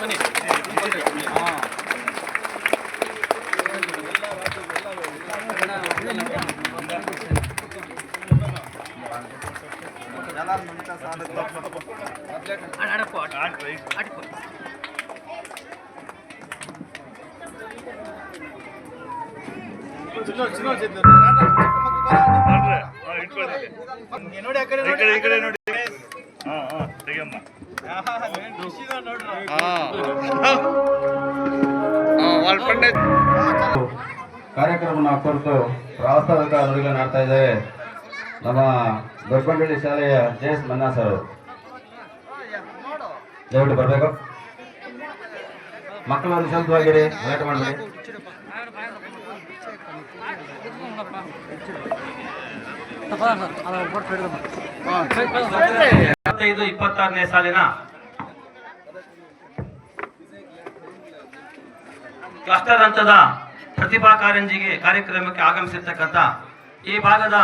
ಬನ್ನಿ ಬನ್ನಿ. ಅಡಪ್ಪು ನೋಡಿ ಆ ಕಡೆ ಕಡೆ ಈ ಕಡೆ ನೋಡಿ. ಹಾ ಹಾ ತೆಗಿಯಮ್ಮ. ಕಾರ್ಯಕ್ರಮನ ಕುರಿತು ಪ್ರಾಸ್ತಾವಿಕ ನುಡಿಗಳನ್ನು ಆಡ್ತಾ ಇದ್ದಾರೆ ನಮ್ಮ ದೊಡ್ಡಬಂಡಳ್ಳಿ ಶಾಲೆಯ ಜೆ ಎಸ್ ಮನ್ನಾ ಸರ್ ದಯವಿಟ್ಟು ಬರಬೇಕು ಮಕ್ಕಳು ಒಂದು ಶಾಂತವಾಗಿರಿ ಗಲಾಟೆ ಮಾಡಬೇಡಿ ಇಪ್ಪತ್ತೈದು, ಇಪ್ಪತ್ತಾರನೇ ಸಾಲಿನ ಕ್ಲಸ್ಟರ್ ಹಂತದ ಪ್ರತಿಭಾ ಕಾರಂಜಿಗೆ ಕಾರ್ಯಕ್ರಮಕ್ಕೆ ಆಗಮಿಸಿರ್ತಕ್ಕಂಥ ಈ ಭಾಗದ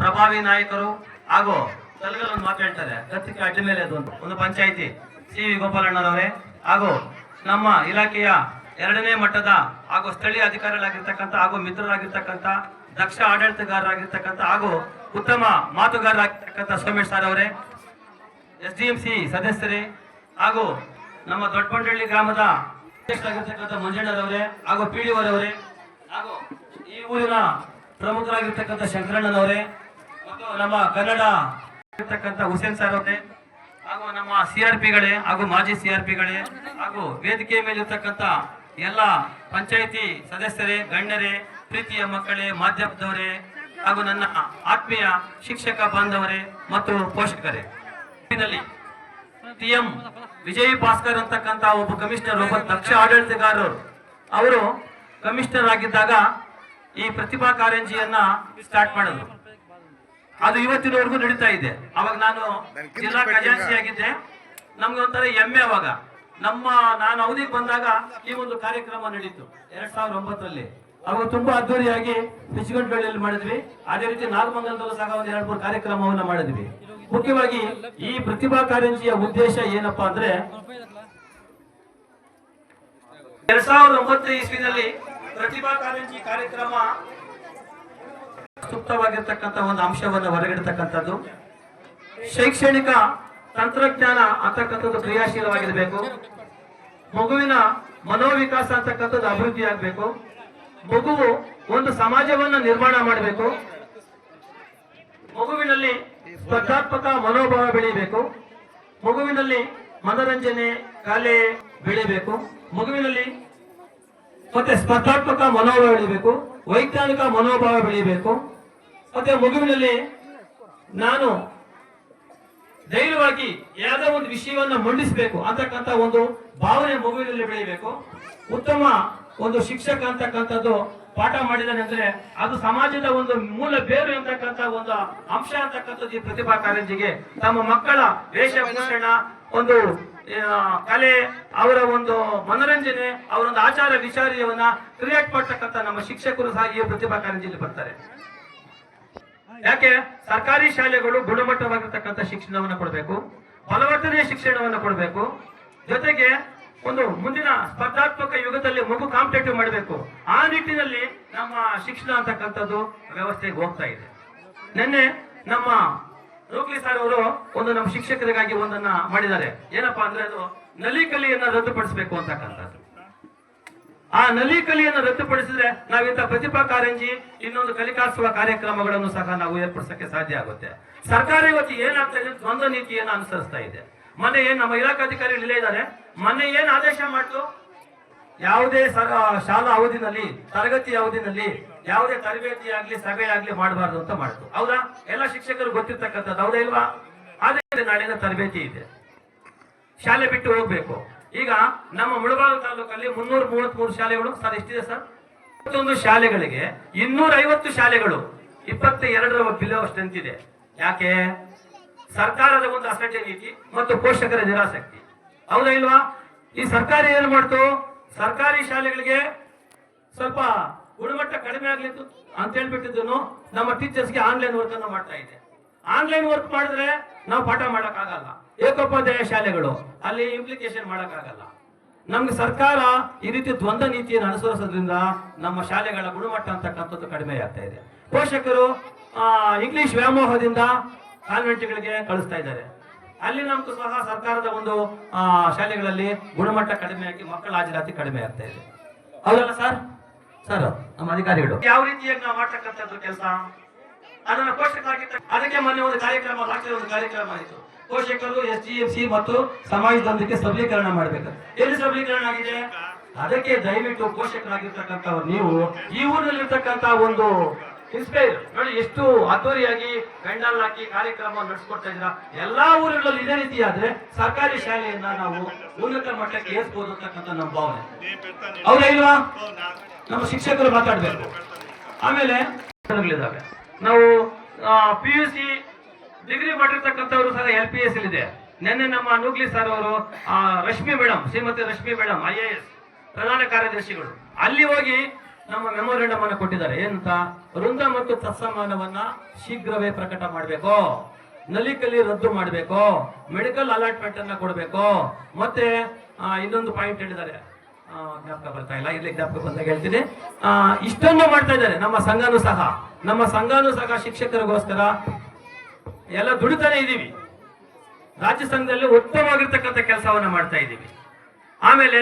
ಪ್ರಭಾವಿ ನಾಯಕರು ಹಾಗೂ ತಲೆಗಳನ್ನು ಮಾತಾಡ್ತಾರೆ. ಕತ್ತಿಗೆ ಅಡ್ಡ ಮೇಲೆ ಅದು ಒಂದು ಪಂಚಾಯಿತಿ, ಸಿ ವಿ ಗೋಪಾಲಣ್ಣರವರೇ ಹಾಗೂ ನಮ್ಮ ಇಲಾಖೆಯ ಎರಡನೇ ಮಟ್ಟದ ಹಾಗೂ ಸ್ಥಳೀಯ ಅಧಿಕಾರಿಗಳಾಗಿರ್ತಕ್ಕಂಥ ಹಾಗೂ ಮಿತ್ರರಾಗಿರ್ತಕ್ಕಂಥ ದಕ್ಷ ಆಡಳಿತಗಾರರಾಗಿರ್ತಕ್ಕಂಥ ಹಾಗೂ ಉತ್ತಮ ಮಾತುಗಾರರಾಗಿರ್ತಕ್ಕಂಥ ಸೋಮೇಶ್ ಸರ್ ಅವರೇ ಎಸ್ ಡಿ ಎಂ ಸಿ ಸದಸ್ಯರೇ ಹಾಗೂ ನಮ್ಮ ದೊಡ್ಡಪಂಡಳ್ಳಿ ಗ್ರಾಮದ ಅಧ್ಯಕ್ಷರಾಗಿರ್ತಕ್ಕಂಥ ಮಂಜಣ್ಣರವರೇ ಹಾಗೂ ಪಿ ಡಿ ಹಾಗೂ ಈ ಊರಿನ ಪ್ರಮುಖರಾಗಿರ್ತಕ್ಕಂಥ ಶಂಕರಣ್ಣನವರೇ ಮತ್ತು ನಮ್ಮ ಕನ್ನಡ ಇರ್ತಕ್ಕಂಥ ಹುಸೇನ್ ಸರ್ ಅವರೇ ಹಾಗೂ ನಮ್ಮ ಸಿ ಆರ್ ಪಿಗಳೇ ಹಾಗೂ ಮಾಜಿ ಸಿ ಆರ್ ಪಿಗಳೇ ಹಾಗೂ ವೇದಿಕೆ ಮೇಲಿರ್ತಕ್ಕಂಥ ಎಲ್ಲ ಪಂಚಾಯಿತಿ ಸದಸ್ಯರೇ, ಗಣ್ಯರೇ, ಪ್ರೀತಿಯ ಮಕ್ಕಳೇ, ಮಾಧ್ಯಮದವರೇ ಹಾಗೂ ನನ್ನ ಆತ್ಮೀಯ ಶಿಕ್ಷಕ ಬಾಂಧವರೇ ಮತ್ತು ಪೋಷಕರೇ. ನಲ್ಲಿ ಟಿ ವಿಜಯ್ ಭಾಸ್ಕರ್ ಅಂತಕ್ಕಂತ ಒಬ್ಬ ಕಮಿಷನರ್ ಒಬ್ಬ ದಕ್ಷ ಆಡಳಿತಗಾರರು ಅವರು ಕಮಿಷನರ್ ಆಗಿದ್ದಾಗ ಈ ಪ್ರತಿಭಾ ಕಾರಂಜಿಯನ್ನ ಸ್ಟಾರ್ಟ್ ಮಾಡಿದ್ರು. ಅದು ಇವತ್ತಿನವರೆಗೂ ನಡೀತಾ ಇದೆ. ಅವಾಗ ನಾನು ಜಿಲ್ಲಾ ಖಜಾನ್ಸಿ ಆಗಿದ್ದೆ. ನಮ್ಗೆ ಒಂಥರ ಹೆಮ್ಮೆ ಅವಾಗ. ನಮ್ಮ ನಾನು ಅವಧಿಗೆ ಬಂದಾಗ ಈ ಒಂದು ಕಾರ್ಯಕ್ರಮ ನಡೀತು. ಎರಡ್ ಸಾವಿರದ ಒಂಬತ್ತರಲ್ಲಿ. ಅವಾಗ ತುಂಬಾ ಅದ್ದೂರಿಯಾಗಿ ಬಿಚ್ಚಿಗಂಟಳ್ಳಿಯಲ್ಲಿ ಮಾಡಿದ್ವಿ. ಅದೇ ರೀತಿ ನಾಗಮಂಗಲದಲ್ಲೂ ಸಹ ಒಂದು ಎರಡು ಮೂರು ಕಾರ್ಯಕ್ರಮವನ್ನ ಮಾಡಿದ್ವಿ. ಮುಖ್ಯವಾಗಿ ಈ ಪ್ರತಿಭಾ ಕಾರಂಜಿಯ ಉದ್ದೇಶ ಏನಪ್ಪಾ ಅಂದ್ರೆ ಎರಡ್ ಸಾವಿರದ ಒಂಬತ್ತು ಇಸ್ವಿನಲ್ಲಿ ಪ್ರತಿಭಾ ಕಾರಂಜಿ ಕಾರ್ಯಕ್ರಮ ಸೂಕ್ತವಾಗಿರ್ತಕ್ಕಂಥ ಒಂದು ಅಂಶವನ್ನು ಹೊರಗಿಡತಕ್ಕಂಥದ್ದು. ಶೈಕ್ಷಣಿಕ ತಂತ್ರಜ್ಞಾನ ಅಂತಕ್ಕಂಥದ್ದು ಕ್ರಿಯಾಶೀಲವಾಗಿರಬೇಕು. ಮಗುವಿನ ಮನೋವಿಕಾಸ ಅಂತಕ್ಕಂಥದ್ದು ಅಭಿವೃದ್ಧಿ ಆಗಬೇಕು ಮಗುವು ಒಂದು ಸಮಾಜವನ್ನ ನಿರ್ಮಾಣ ಮಾಡಬೇಕು. ಮಗುವಿನಲ್ಲಿ ಸ್ಪರ್ಧಾತ್ಮಕ ಮನೋಭಾವ ಬೆಳೆಯಬೇಕು. ಮಗುವಿನಲ್ಲಿ ಮನರಂಜನೆ ಕಲೆ ಬೆಳೆಯಬೇಕು. ಮಗುವಿನಲ್ಲಿ ಮತ್ತೆ ಸ್ಪರ್ಧಾತ್ಮಕ ಮನೋಭಾವ ಬೆಳಿಬೇಕು ವೈಜ್ಞಾನಿಕ ಮನೋಭಾವ ಬೆಳಿಬೇಕು ಮತ್ತೆ ಮಗುವಿನಲ್ಲಿ ನಾನು ಧೈರ್ಯವಾಗಿ ಯಾವುದೋ ಒಂದು ವಿಷಯವನ್ನ ಮಂಡಿಸಬೇಕು ಅಂತಕ್ಕಂಥ ಒಂದು ಭಾವನೆ ಮಗುವಿನಲ್ಲಿ ಬೆಳೆಯಬೇಕು. ಉತ್ತಮ ಒಂದು ಶಿಕ್ಷಕ ಅಂತಕ್ಕಂಥದ್ದು ಪಾಠ ಮಾಡಿದಾನೆ ಅದು ಸಮಾಜದ ಒಂದು ಮೂಲ ಬೇರು ಅಂತಕ್ಕಂಥ ಒಂದು ಅಂಶ ಅಂತಕ್ಕಂಥದ್ದು ಈ ಪ್ರತಿಭಾ ಕಾರಂಜಿಗೆ. ತಮ್ಮ ಮಕ್ಕಳ ವೇಷಭೂಷಣ, ಒಂದು ಕಲೆ, ಅವರ ಒಂದು ಮನರಂಜನೆ, ಅವರ ಒಂದು ಆಚಾರ ವಿಚಾರ್ಯವನ್ನ ಕ್ರಿಯೇಟ್ ಮಾಡ್ತಕ್ಕಂಥ ನಮ್ಮ ಶಿಕ್ಷಕರು ಸಹ ಈ ಪ್ರತಿಭಾ ಕಾರಂಜಿಯಲ್ಲಿ ಬರ್ತಾರೆ. ಯಾಕೆ? ಸರ್ಕಾರಿ ಶಾಲೆಗಳು ಗುಣಮಟ್ಟವಾಗಿರ್ತಕ್ಕಂಥ ಶಿಕ್ಷಣವನ್ನು ಕೊಡಬೇಕು ಬಲವರ್ಧನೆಯ ಶಿಕ್ಷಣವನ್ನು ಕೊಡಬೇಕು. ಜೊತೆಗೆ ಒಂದು ಮುಂದಿನ ಸ್ಪರ್ಧಾತ್ಮಕ ಯುಗದಲ್ಲಿ ಮಗು ಕಾಂಪಿಟೇಟಿವ್ ಮಾಡಬೇಕು. ಆ ನಿಟ್ಟಿನಲ್ಲಿ ನಮ್ಮ ಶಿಕ್ಷಣ ಅಂತಕ್ಕಂಥದ್ದು ವ್ಯವಸ್ಥೆಗೆ ಹೋಗ್ತಾ ಇದೆ. ನಿನ್ನೆ ನಮ್ಮ ರೋಗ್ಲಿ ಸರ್ ಅವರು ಒಂದು ನಮ್ಮ ಶಿಕ್ಷಕರಿಗಾಗಿ ಒಂದನ್ನ ಮಾಡಿದ್ದಾರೆ. ಏನಪ್ಪಾ ಅಂದ್ರೆ ಅದು ನಲಿಕಲಿಯನ್ನ ರದ್ದುಪಡಿಸಬೇಕು ಅಂತಕ್ಕಂಥದ್ದು. ಆ ನಲಿ ಕಲಿಯನ್ನು ರದ್ದುಪಡಿಸಿದ್ರೆ ನಾವಿಂತ ಪ್ರತಿಭಾ ಕಾರಂಜಿ ಇನ್ನೊಂದು ಕಲಿಕಾಸುವ ಕಾರ್ಯಕ್ರಮಗಳನ್ನು ಸಹ ನಾವು ಏರ್ಪಡಿಸಕ್ಕೆ ಸಾಧ್ಯ ಆಗುತ್ತೆ. ಸರ್ಕಾರ ಇವತ್ತು ಏನಾಗ್ತಾ ಇದೆ? ದ್ವಂದ್ವ ನೀತಿಯನ್ನು ಅನುಸರಿಸ್ತಾ ಇದೆ. ಮೊನ್ನೆ ಏನ್ ನಮ್ಮ ಇಲಾಖಾಧಿಕಾರಿಗಳು ಇಲ್ಲೇ ಇದ್ದಾರೆ? ಮೊನ್ನೆ ಏನ್ ಆದೇಶ ಮಾಡ್ತು? ಯಾವುದೇ ಶಾಲಾ ಅವಧಿನಲ್ಲಿ, ತರಗತಿ ಅವಧಿನಲ್ಲಿ ಯಾವುದೇ ತರಬೇತಿ ಆಗ್ಲಿ, ಸಭೆ ಆಗ್ಲಿ ಮಾಡಬಾರ್ದು ಅಂತ ಮಾಡ್ತು. ಹೌದಾ? ಎಲ್ಲ ಶಿಕ್ಷಕರು ಗೊತ್ತಿರ್ತಕ್ಕಂಥದ್ದು, ಹೌದಾ ಇಲ್ವಾ? ಆದ್ರೆ ನಾಳಿನ ತರಬೇತಿ ಇದೆ. ಶಾಲೆ ಬಿಟ್ಟು ಹೋಗ್ಬೇಕು. ಈಗ ನಮ್ಮ ಮುಳಬಾಗ ತಾಲೂಕಲ್ಲಿ ಮುನ್ನೂರ ಮೂವತ್ತ್ ಮೂರು ಶಾಲೆಗಳು. ಸರ್, ಎಷ್ಟಿದೆ ಸರ್? ಇಪ್ಪತ್ತೊಂದು ಶಾಲೆಗಳಿಗೆ ಇನ್ನೂರ ಐವತ್ತು ಶಾಲೆಗಳು ಇಪ್ಪತ್ತ ಎರಡರ ಬಿಲೋ ಅಷ್ಟಂತಿದೆ ಯಾಕೆ? ಸರ್ಕಾರದ ಒಂದು ಅಸಡ್ಡೆ ನೀತಿ ಮತ್ತು ಪೋಷಕರ ನಿರಾಸಕ್ತಿ. ಹೌದಾ ಇಲ್ವಾ? ಈ ಸರ್ಕಾರ ಏನ್ ಮಾಡ್ತು? ಸರ್ಕಾರಿ ಶಾಲೆಗಳಿಗೆ ಸ್ವಲ್ಪ ಗುಣಮಟ್ಟ ಕಡಿಮೆ ಆಗ್ಲಿತ್ತು ಅಂತ ಹೇಳ್ಬಿಟ್ಟಿದ್ದನ್ನು ನಮ್ಮ ಟೀಚರ್ಸ್ಗೆ ಆನ್ಲೈನ್ ವರ್ಕ್ ಅನ್ನು ಮಾಡ್ತಾ ಇದೆ ಆನ್ಲೈನ್ ವರ್ಕ್ ಮಾಡಿದ್ರೆ ನಾವು ಪಾಠ ಮಾಡಕ್ ಆಗಲ್ಲ ಏಕೋಪಾಧ್ಯಾಯ ಶಾಲೆಗಳು, ಅಲ್ಲಿ ಇಂಪ್ಲಿಕೇಶನ್ ಮಾಡಕ್ ಆಗಲ್ಲ ನಮ್ಗೆ ಸರ್ಕಾರ ಈ ರೀತಿ ದ್ವಂದ್ವ ನೀತಿಯನ್ನು ಅನುಸರಿಸೋದ್ರಿಂದ ನಮ್ಮ ಶಾಲೆಗಳ ಗುಣಮಟ್ಟ ಅಂತಕ್ಕಂಥದ್ದು ಕಡಿಮೆ ಆಗ್ತಾ ಇದೆ. ಪೋಷಕರು ಇಂಗ್ಲಿಷ್ ವ್ಯಾಮೋಹದಿಂದ ಕಾನ್ವೆಂಟ್ಗಳಿಗೆ ಕಳಿಸ್ತಾ ಇದ್ದಾರೆ. ಅಲ್ಲಿ ನಮ್ಗೂ ಸಹ ಸರ್ಕಾರದ ಒಂದು ಶಾಲೆಗಳಲ್ಲಿ ಗುಣಮಟ್ಟ ಕಡಿಮೆ ಆಗಿ ಮಕ್ಕಳ ಹಾಜರಾತಿ ಕಡಿಮೆ ಆಗ್ತಾ ಇದೆ. ಹೌದಲ್ಲ ಸರ್? ಸರ್, ನಮ್ಮ ಅಧಿಕಾರಿಗಳು. ಯಾವ ರೀತಿಯಾಗಿ ನಾವು ಮಾಡ್ತಕ್ಕಂಥದ್ದು ಕೆಲಸ? ಅದನ್ನ ಪೋಷಕರಾಗಿ ಅದಕ್ಕೆ ಮೊನ್ನೆ ಒಂದು ಕಾರ್ಯಕ್ರಮ ರಾಷ್ಟ್ರೀಯ ಒಂದು ಕಾರ್ಯಕ್ರಮ ಆಯಿತು. ಪೋಷಕರು, ಎಸ್ ಡಿ ಎಫ್ ಸಿ ಮತ್ತು ಸಮಾಜದೊಂದಿಗೆ ಸಬಲೀಕರಣ ಮಾಡಬೇಕು ಎಲ್ಲಿ ಸಬಲೀಕರಣ ಆಗಿದೆ? ಅದಕ್ಕೆ ದಯವಿಟ್ಟು ಪೋಷಕರಾಗಿರ್ತಕ್ಕಂಥ ನೀವು ಈ ಊರಿನಲ್ಲಿರ್ತಕ್ಕಂಥ ಒಂದು ಇನ್ಸ್ಪೈರ್ ನೋಡಿ ಎಷ್ಟು ಅದ್ದೂರಿಯಾಗಿ ಪೆಂಡಲ್ ಹಾಕಿ ಕಾರ್ಯಕ್ರಮ ನಡೆಸ್ಕೊಡ್ತಾ ಇದ್ರ ಎಲ್ಲಾ ಊರುಗಳಲ್ಲಿ ಇದೇ ರೀತಿ ಆದ್ರೆ ಸರ್ಕಾರಿ ಶಾಲೆಯನ್ನ ನಾವು ಉನ್ನತ ಮಟ್ಟಕ್ಕೆ ಏರ್ಸ್ಬೋದು ಅಂತಕ್ಕಂಥ ನಮ್ಮ ಭಾವನೆ. ಹೌದಾ ಇಲ್ವಾ? ನಮ್ಮ ಶಿಕ್ಷಕರು ಮಾತಾಡ್ಬೇಕು. ಆಮೇಲೆ ಇದಾವೆ ನಾವು ಪಿ ಯು ಸಿ ಡಿಗ್ರಿ ಮಾಡಿರ್ತಕ್ಕಂಥವ್ರು ಸಹ ಎಲ್ ಪಿ ಎಸ್ ಇದೆ ನಿನ್ನೆ ನಮ್ಮ ನೂಗ್ಲಿ ಸರ್ ಅವರು Rashmi madam Shrimati Rashmi madam I A S ಪ್ರಧಾನ ಕಾರ್ಯದರ್ಶಿಗಳು, ಅಲ್ಲಿ ಹೋಗಿ ನಮ್ಮ ಮೆಮೋರಿಯಂಡಮ್ ಅನ್ನು ಕೊಟ್ಟಿದ್ದಾರೆ. ಏನಂತ ವೃಂದ ಮತ್ತು ತತ್ಸಮಾನವನ್ನ ಶೀಘ್ರವೇ ಪ್ರಕಟ ಮಾಡಬೇಕು. ನಲಿಕಲ್ಲಿ ರದ್ದು ಮಾಡಬೇಕು. ಮೆಡಿಕಲ್ ಅಲಾಟ್ಮೆಂಟ್ ಅನ್ನ ಕೊಡಬೇಕು. ಮತ್ತೆ ಇನ್ನೊಂದು ಪಾಯಿಂಟ್ ಹೇಳಿದ್ದಾರೆ. ಜ್ಞಾಪಕ ಬರ್ತಾ ಇಲ್ಲ. ಇಲ್ಲಿ ಜ್ಞಾಪಕ ಬಂದಾಗ ಹೇಳ್ತೀನಿ. ಇಷ್ಟನ್ನು ಮಾಡ್ತಾ ಇದ್ದಾರೆ. ನಮ್ಮ ಸಂಘನೂ ಸಹ. ನಮ್ಮ ಸಂಘನೂ ಸಹ ಶಿಕ್ಷಕರಿಗೋಸ್ಕರ ಎಲ್ಲ ದುಡಿತಾನೆ ಇದ್ದೀವಿ. ರಾಜ್ಯ ಸಂಘದಲ್ಲಿ ಉತ್ತಮವಾಗಿರ್ತಕ್ಕಂಥ ಕೆಲಸವನ್ನ ಮಾಡ್ತಾ ಇದ್ದೀವಿ. ಆಮೇಲೆ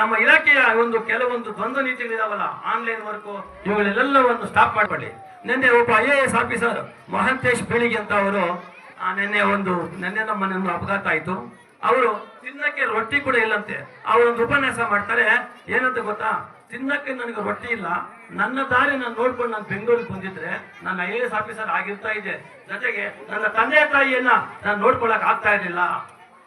ನಮ್ಮ ಇಲಾಖೆಯ ಒಂದು ಕೆಲವೊಂದು ದ್ವಂದ್ವ ನೀತಿಗಳಿದಾವಲ್ಲ, ಆನ್ಲೈನ್ ವರ್ಕು, ಇವುಗಳೆಲ್ಲವನ್ನು ಸ್ಟಾಪ್ ಮಾಡಬೇಡಿ ನಿನ್ನೆ ಒಬ್ಬ I A S officer Mahantesh Bilige ಅಂತ ಅವರು ನಿನ್ನೆ ಒಂದು, ನಿನ್ನೆ ನಮ್ಮ ಅಪಘಾತ ಆಯ್ತು. ಅವರು ತಿನ್ನಕ್ಕೆ ರೊಟ್ಟಿ ಕೂಡ ಇಲ್ಲಂತೆ. ಅವರೊಂದು ಉಪನ್ಯಾಸ ಮಾಡ್ತಾರೆ, ಏನಂತ ಗೊತ್ತಾ? ತಿನ್ನಕ್ಕೆ ನನಗೆ ರೊಟ್ಟಿ ಇಲ್ಲ. ನನ್ನ ದಾರಿ ನಾನು ನೋಡ್ಕೊಂಡು ನಾನು ಬೆಂಗಳೂರಿಗೆ ಬಂದಿದ್ರೆ ನನ್ನ ಐ ಎ ಎಸ್ ಆಫೀಸರ್ ಆಗಿರ್ತಾ ಇದೆ ಜೊತೆಗೆ ನನ್ನ ತಂದೆ ತಾಯಿಯನ್ನ ನಾನು ನೋಡ್ಕೊಳಕ್ ಆಗ್ತಾ ಇರ್ಲಿಲ್ಲ.